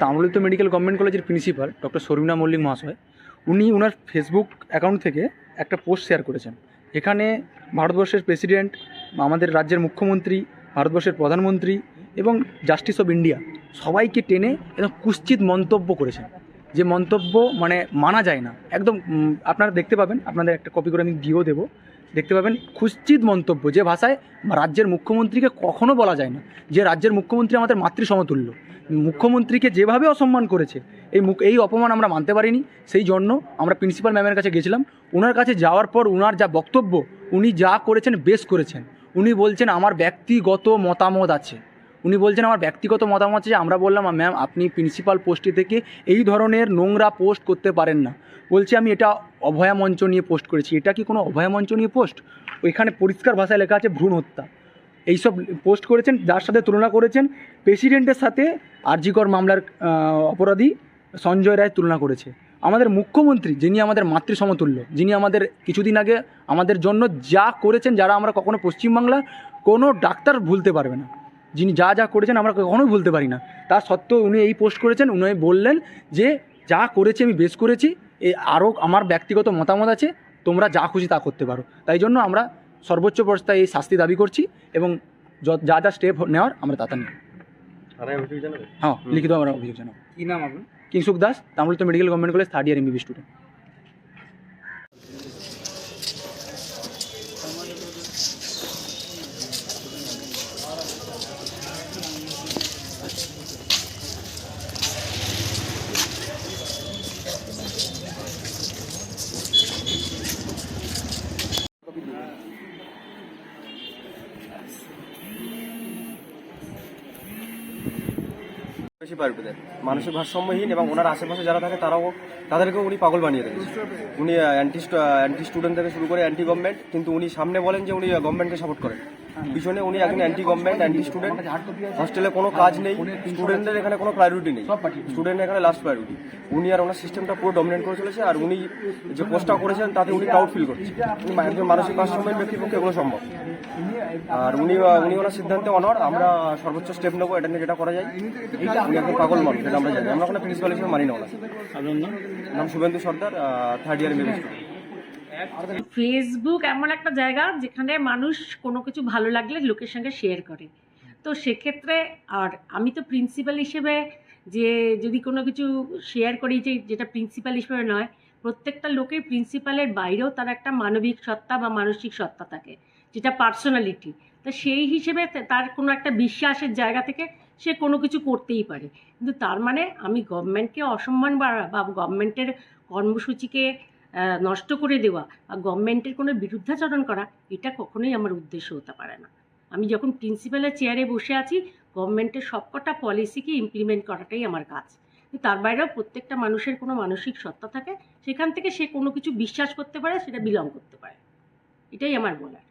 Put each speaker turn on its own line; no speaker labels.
Tamralipta medical government কলেজের principal doctor Sharmina Mallick মহাশয়, উনি ওনার ফেসবুক অ্যাকাউন্ট থেকে একটা পোস্ট শেয়ার করেছেন। এখানে ভারতবর্ষের প্রেসিডেন্ট আমাদের রাজ্যের মুখ্যমন্ত্রী, ভারতবর্ষের প্রধানমন্ত্রী এবং জাস্টিস অফ ইন্ডিয়া সবাইকে টেনে একদম কুৎসিত মন্তব্য করেছেন। যে মন্তব্য মানে মানা যায় না। একদম আপনারা দেখতে পাবেন, আপনাদের একটা কপি করে আমি দিয়েও দেবো। দেখতে পাবেন কুৎসিত মন্তব্য যে ভাষায় রাজ্যের মুখ্যমন্ত্রীকে কখনো বলা যায় না। যে রাজ্যের মুখ্যমন্ত্রী আমাদের মাতৃ সমতুল্য। মুখ্যমন্ত্রীকে যেভাবে অসম্মান করেছে, এই মুখ, এই অপমান আমরা মানতে পারিনি। সেই জন্য আমরা প্রিন্সিপাল ম্যামের কাছে গেছিলাম। ওনার কাছে যাওয়ার পর ওনার যা বক্তব্য, উনি যা করেছেন বেশ করেছেন। উনি বলছেন, আমার ব্যক্তিগত মতামত আছে। উনি বলছেন, আমার ব্যক্তিগত মতামত আছে। যে আমরা বললাম, ম্যাম, আপনি প্রিন্সিপাল পোস্টে থেকে এই ধরনের নোংরা পোস্ট করতে পারেন না। বলছে, আমি এটা অভয়া মঞ্চ নিয়ে পোস্ট করেছি। এটা কি কোনো অভয়া মঞ্চ নিয়ে পোস্ট? ওইখানে পরিষ্কার ভাষায় লেখা আছে, ভ্রূণ হত্যা। এইসব পোস্ট করেছেন, যার সাথে তুলনা করেছেন, প্রেসিডেন্টের সাথে আরজিকর মামলার অপরাধী সঞ্জয় রায় তুলনা করেছে। আমাদের মুখ্যমন্ত্রী, যিনি আমাদের মাতৃ সমতুল্য যিনি আমাদের কিছুদিন আগে আমাদের জন্য যা করেছেন, যারা আমরা কখনো পশ্চিমবাংলা কোনো ডাক্তার ভুলতে পারবে না। যিনি যা যা করেছেন, আমরা কখনোই ভুলতে পারি না। তা সত্ত্বেও উনি এই পোস্ট করেছেন, উনি বললেন যে, যা করেছি আমি বেশ করেছি, এ আরও আমার ব্যক্তিগত মতামত আছে, তোমরা যা খুশি তা করতে পারো। তাই জন্য আমরা সর্বোচ্চ পর্যায়ে এই শাস্তি দাবি করছি এবং যা যা স্টেপ নেওয়ার আমরা তাতে নেব। হ্যাঁ লিখিত আমরা অভিযোগ জানাব।
কি নাম আপনার?
Kingshuk Das Tamralipta medical government college third year MBBS student
বেশি মানসিক ভারসাম্যহীন এবং ওনার আশেপাশে যারা থাকে, তারাও তাদেরকেও উনি পাগল বানিয়ে দেন উনি অ্যান্টি অ্যান্টি স্টুডেন্ট থেকে শুরু করে অ্যান্টি গভর্নমেন্ট কিন্তু উনি সামনে বলেন যে উনি গভর্নমেন্টকে সাপোর্ট করেন। পিছনে উনি একজন অ্যান্টি গভর্নমেন্ট অ্যান্টি স্টুডেন্ট হস্টেলে কোনো কাজ নেই। স্টুডেন্টদের এখানে কোনো প্রায়োরিটি নেই। স্টুডেন্ট এখানে লাস্ট প্রায়োরিটি উনি আর ওনার সিস্টেমটা পুরো ডমিনেট করে চলেছে। আর উনি যে পোস্টটা করেছেন তাতে উনি প্রাউড ফিল করছেন উনি একজন মানসিক ভারসাম্যহীন ব্যক্তির পক্ষে এগুলো সম্ভব। আর উনি উনি ওনার সিদ্ধান্তে অনর আমরা সর্বোচ্চ স্টেপ নেব এটা নিয়ে যেটা করা যায়। উনি একজন পাগল মানুষ যেটা আমরা জানি। আমরা ওখানে প্রিন্সিপাল হিসেবে মানি না ওনার
নাম
Suvendu Sardar third year maybe
Facebook এমন একটা জায়গা যেখানে মানুষ কোনো কিছু ভালো লাগলে লোকের সঙ্গে শেয়ার করে। তো সেক্ষেত্রে আর আমি তো প্রিন্সিপাল হিসেবে যে যদি কোনো কিছু শেয়ার করি যে যেটা প্রিন্সিপাল হিসেবে নয়, প্রত্যেকটা লোকের প্রিন্সিপালের বাইরেও তার একটা মানবিক সত্তা বা মানসিক সত্তা থাকে, যেটা পার্সোনালিটি তো সেই হিসেবে তার কোনো একটা বিশ্বাসের জায়গা থেকে সে কোনো কিছু করতেই পারে। কিন্তু তার মানে আমি গভর্নমেন্টকে অসম্মান বা গভর্নমেন্টের কর্মসূচিকে নষ্ট করে দেওয়া বা গভর্নমেন্টের কোনো বিরুদ্ধাচরণ করা, এটা কখনোই আমার উদ্দেশ্য হতে পারে না। আমি যখন প্রিন্সিপালের চেয়ারে বসে আছি, গভর্নমেন্টের সবকটা পলিসিকে ইমপ্লিমেন্ট করাটাই আমার কাজ। তার বাইরেও প্রত্যেকটা মানুষের কোনো মানসিক সত্তা থাকে, সেখান থেকে সে কোনো কিছু বিশ্বাস করতে পারে, সেটা বিলং করতে পারে। এটাই আমার বলার।